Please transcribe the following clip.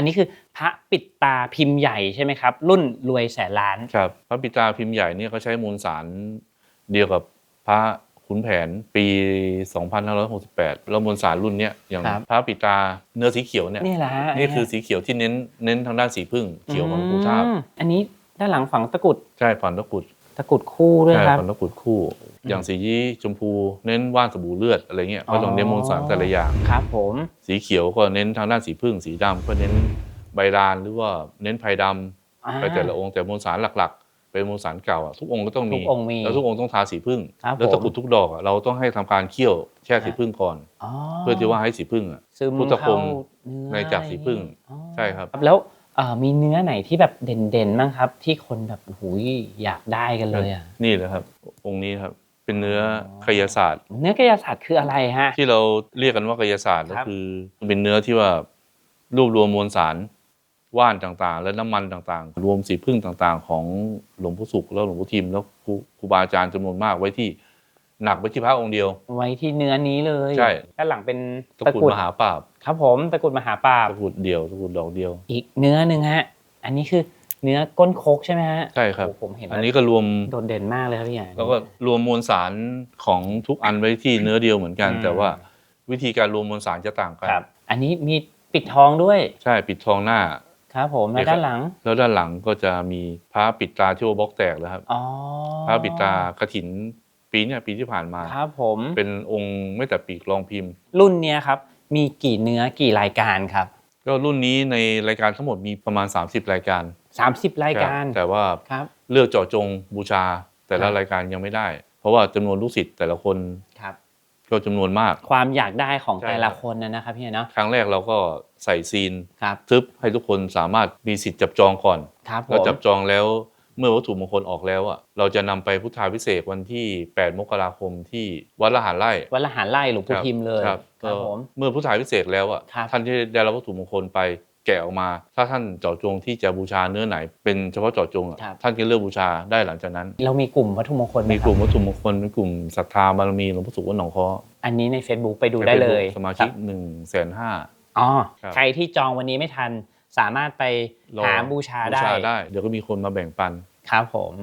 อันนี้คือพระปิดตาพิมพ์ใหญ่ใช่ไหมครับ รุ่นรวยแสนล้านพระปิตาพิมพ์ใหญ่เนี่ยเขาใช้มวลสารเดียวกับพระขุนแผนปี 2568 แล้วมวลสารรุ่นเนี้ยอย่างครับพระปิตาเนื้อสีเขียวเนี่ยนี่แหละฮะนี่คือสีเขียวที่เน้นเน้นทางด้านสีพึ่งเขียวของภูทาบอืมอันนี้ด้านหลังฝังตะกรุดใช่ฝันตะกรุด ตะกรุดคู่ด้วยใช่ครับฝันตะกรุดคู่ อย่างสีชมพูเน้นว่านสบู่เลือดอะไรเงี้ยก็ต้องเน้นมวลสารแต่ละอย่างครับผมสีเขียวก็เน้นทางด้านสีพึ่งสีดำก็เน้นใบลานหรือว่าเน้นไพรดำอ่าไปแต่ละองค์แต่มวลสารหลักๆ เป็นมวลสารเก่าอะทุกองค์ก็ต้องมีทุกองค์มีแล้วทุกองค์ต้องทาสีพึ่งครับแล้วตะกรุดผมทุกดอกอะเราต้องให้ทำการเคี่ยวแช่สีพึ่งก่อนอ๋อเพื่อที่ว่าให้สีพึ่งอะซึมพุทธพเข้างศ์เนื้อในจากสีพึ่งอ๋อใช่ครับแล้วเอ่อ มีเนื้อไหนที่แบบเด่นๆบ้างครับ ที่คนแบบโอ้โหอยากได้กันเลยอะนี่แหละครับ องค์นี้ครับเป็นเนื้ออ๋อกายศาสตร์ เนื้อกายศาสตร์คืออะไรฮะที่เราเรียกกันว่ากายศาสตร์คก็รับคือมันเป็นเนื้อที่ว่ารวบรวมมวลสารว่านต่างๆ และน้ำมันต่างๆ รวมสีพึ่งต่างๆ ของหลวงพ่อสุขแล้วหลวงพ่อทิมแล้วครูครูบาอาจารย์จำนวนมากไว้ที่ หนักไว้ที่พระองค์เดียว ไว้ที่เนื้อนี้เลยใช่ ด้านหลังเป็นตะกรุดมหาปราบครับผมตะกรุดมหาปราบตะกรุดเดียวตะกรุดดอกเดียว อีกเนื้อหนึ่งฮะ อันนี้คือเนื้อก้นโคกใช่ไหมฮะใช่ครับ โอ้ผมเห็นอันนี้ก็รวมโดดเด่นมากเลยครับพี่ใหญ่ แล้วก็รวมมวลสารของทุกอันไว้ที่เนื้อเดียวเหมือนกัน อืม แต่ว่าวิธีการรวมมวลสารจะต่างกัน ครับ อันนี้มีปิดทองด้วยใช่ปิดทองหน้า ครับผมเดี๋และยวด้านหลังแล้วด้านหลังก็จะมีพระปิดตาที่ว่าบล็อกแตกแล้วครับ อ๋อพระปิดตากระถิน ปีเนี่ยปีที่ผ่านมาครับผมเป็นองค์ไม่แต่ปีกรองพิมพ์ รุ่นเนี้ยครับมีกี่เนื้อกี่รายการครับ ก็รุ่นนี้ในรายการทั้งหมดมีประมาณ 30 รายการ 30 รายการ แต่ว่าครับเลือกเจาะจงบูชาแต่ละครับรายการยังไม่ได้ เพราะว่าจำนวนลูกศิษย์แต่ละคนครับก็จำนวนมาก ความอยากได้ของใช่แต่ละครับคนนะนะครับพี่เนาะครั้งแรกเราก็ใส่ซีนครับทึบให้ทุกคนสามารถมีสิทธิ์จับจองก่อนครับผเรามจับจองแล้ว เมื่อวัตถุมงคลออกแล้วอะเราจะนำไปพุทธาพิเศษกวันที่ 8 มกราคมที่วัดละหารไร่วัดละหารไล่หลวงปู่ทิมเลยครับครับก็ผมเมื่อพุทธาพิเศษกแล้วอะครับท่านที่ได้รับวัตถุมงคลไปแกะออกมา ถ้าท่านเจาะจงที่จะบูชาเนื้อไหน เป็นเฉพาะเจาะจงอะครับท่านก็เลือกบูชาได้หลังจากนั้น เรามีกลุ่มวัตถุมงคลไหมีคกรับลุ่มวัตถุมงคลมีกลุ่มศรัทธาบารมีหลวงพ่อสุขวัดหนองค้ออันนี้ใน Facebook ไปดูได้เลย สมาคชิรักบหนึ่งแสนห้าอ๋อครับใครที่จองวันนี้ไม่ทัน สามารถไปหาบูชาบูได้ชาได้ เดี๋ยวก็มีคนมาแบ่งปัน ครับผม